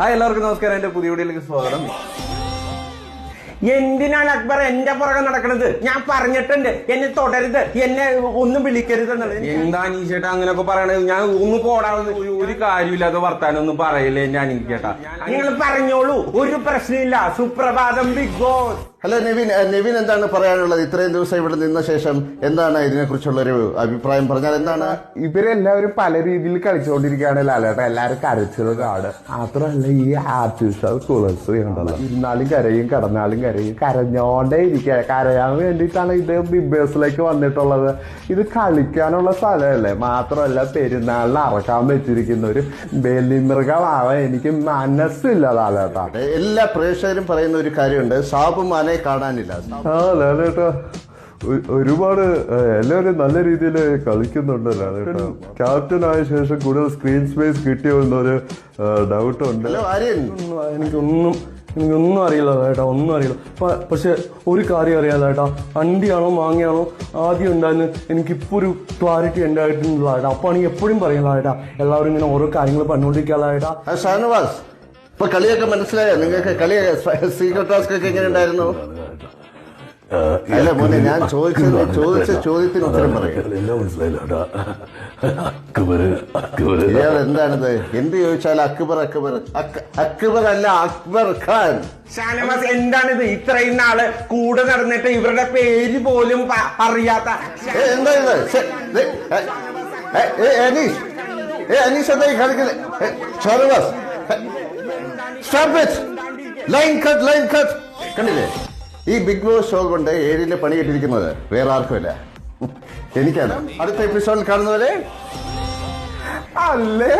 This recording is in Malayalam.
ഹായ് എല്ലാവർക്കും നമസ്കാരം. എന്റെ പുതിയ വീഡിയോയിലേക്ക് സ്വാഗതം. എന്തിനാണ് അക്ബർ എന്റെ പുറകെ നടക്കണത്? ഞാൻ പറഞ്ഞിട്ടുണ്ട്. എന്നെ തുടരുത്. എന്നെ ഒന്നും വിളിക്കരുത് എന്നുള്ളത് എന്താ അനീഷേട്ടാ അങ്ങനെയൊക്കെ പറയണത്? ഞാൻ ഒന്ന് പോടാവുന്ന ഒരു- കാര്യമില്ലാതെ വർത്താനം ഒന്നും പറയില്ലേ ഞാൻ ചേട്ടാ. നിങ്ങൾ പറഞ്ഞോളൂ. ഒരു പ്രശ്നമില്ല. സുപ്രഭാതം Bigg Boss. Hello Nivin Nivin എന്താണ് പറയാനുള്ളത്? ഇത്രയും ദിവസം ഇവിടെ നിന്ന ശേഷം എന്താണ് ഇതിനെ കുറിച്ചുള്ള ഒരു അഭിപ്രായം? പറഞ്ഞാൽ എന്താണ്? ഇവരെല്ലാവരും പല രീതിയിൽ കളിച്ചുകൊണ്ടിരിക്കുകയാണ് ലാലേട്ട. എല്ലാവരും കരച്ചിലും കാട്. മാത്രമല്ല ഈ ആർട്ടിഫിഷ്യൽ കുളസ് ഉണ്ടല്ലോ. ഇരുന്നാലും കരയും കടന്നാലും കരയും. കരഞ്ഞോണ്ടേ ഇരിക്കുക. കരയാൻ വേണ്ടിയിട്ടാണ് ഇത് ബിഗ് ബോസിലേക്ക് വന്നിട്ടുള്ളത്. ഇത് കളിക്കാനുള്ള സ്ഥലമല്ലേ? മാത്രമല്ല പെരുന്നാളിന് അറക്കാൻ വെച്ചിരിക്കുന്ന ഒരു ബലിമൃഗമാവാൻ എനിക്ക് മനസ്സില്ല ലാലേട്ട. എല്ലാ പ്രേക്ഷകരും പറയുന്ന ഒരു കാര്യമുണ്ട്. സാബു മാനെ കാണാനില്ല. ആ ലാലേട്ട. ഒരുപാട് എല്ലാവരും നല്ല രീതിയിൽ കളിക്കുന്നുണ്ട് ലാലേട്ട. ക്യാപ്റ്റൻ ആയ ശേഷം കൂടുതൽ സ്ക്രീൻ സ്പേസ് കിട്ടിയോ എന്നൊരു ഡൗട്ട് ഉണ്ട്. എനിക്കൊന്നും എനിക്കൊന്നും അറിയില്ല ചേട്ടാ ഒന്നും അറിയില്ല. പക്ഷെ ഒരു കാര്യം അറിയാതെ ചേട്ടാ അണ്ടിയാണോ മാങ്ങയാണോ ആദ്യം ഉണ്ടായിരുന്നു എനിക്കിപ്പോ ഒരു ക്ലാരിറ്റി എന്റെ ആയിട്ടില്ല ചേട്ടാ അപ്പൊ ആണെങ്കിൽ എപ്പോഴും പറയാനുള്ള ചേട്ടാ എല്ലാവരും ഇങ്ങനെ ഓരോ കാര്യങ്ങൾ പറഞ്ഞുകൊണ്ടിരിക്കാനുള്ള ചേട്ടാ ഷാനവാസ് ഇപ്പൊ കളിയൊക്കെ മനസ്സിലായോ? നിങ്ങൾക്ക് കളി സീക്രട്ട് ടാസ്ക് ഒക്കെ എങ്ങനെ ഉണ്ടായിരുന്നു? അല്ല മോനെ ഞാൻ ചോദിച്ചത് ചോദിച്ച ചോദ്യത്തിന് ഉത്തരം പറയും. ഇയാൾ എന്താണിത്? എന്ത് ചോദിച്ചാൽ അക്ബർ അക്ബർ. അക്ബർ അല്ല അക്ബർ ഖാൻ. ഷാനവാസ് എന്താണിത്? ഇത്രയും നാൾ കൂടെ നടന്നിട്ട് ഇവരുടെ പേര് പോലും അറിയാത്ത എന്താണിത് എന്താ ഇത്? ഏ, അനീഷ്. ഏ അനീഷ് എന്തായി കളിക്കുന്നത് Shanavas. Stop line cut line cut കണ്ടില്ലേ? ഈ ബിഗ് ബോസ് ഷോ കൊണ്ട് ഏഴിലെ പണി കിട്ടിയിരിക്കുന്നത് വേറെ ആർക്കുമില്ല എനിക്കാണ്. അടുത്ത എപ്പിസോഡിൽ കാണുന്നവരെ. അല്ലേ?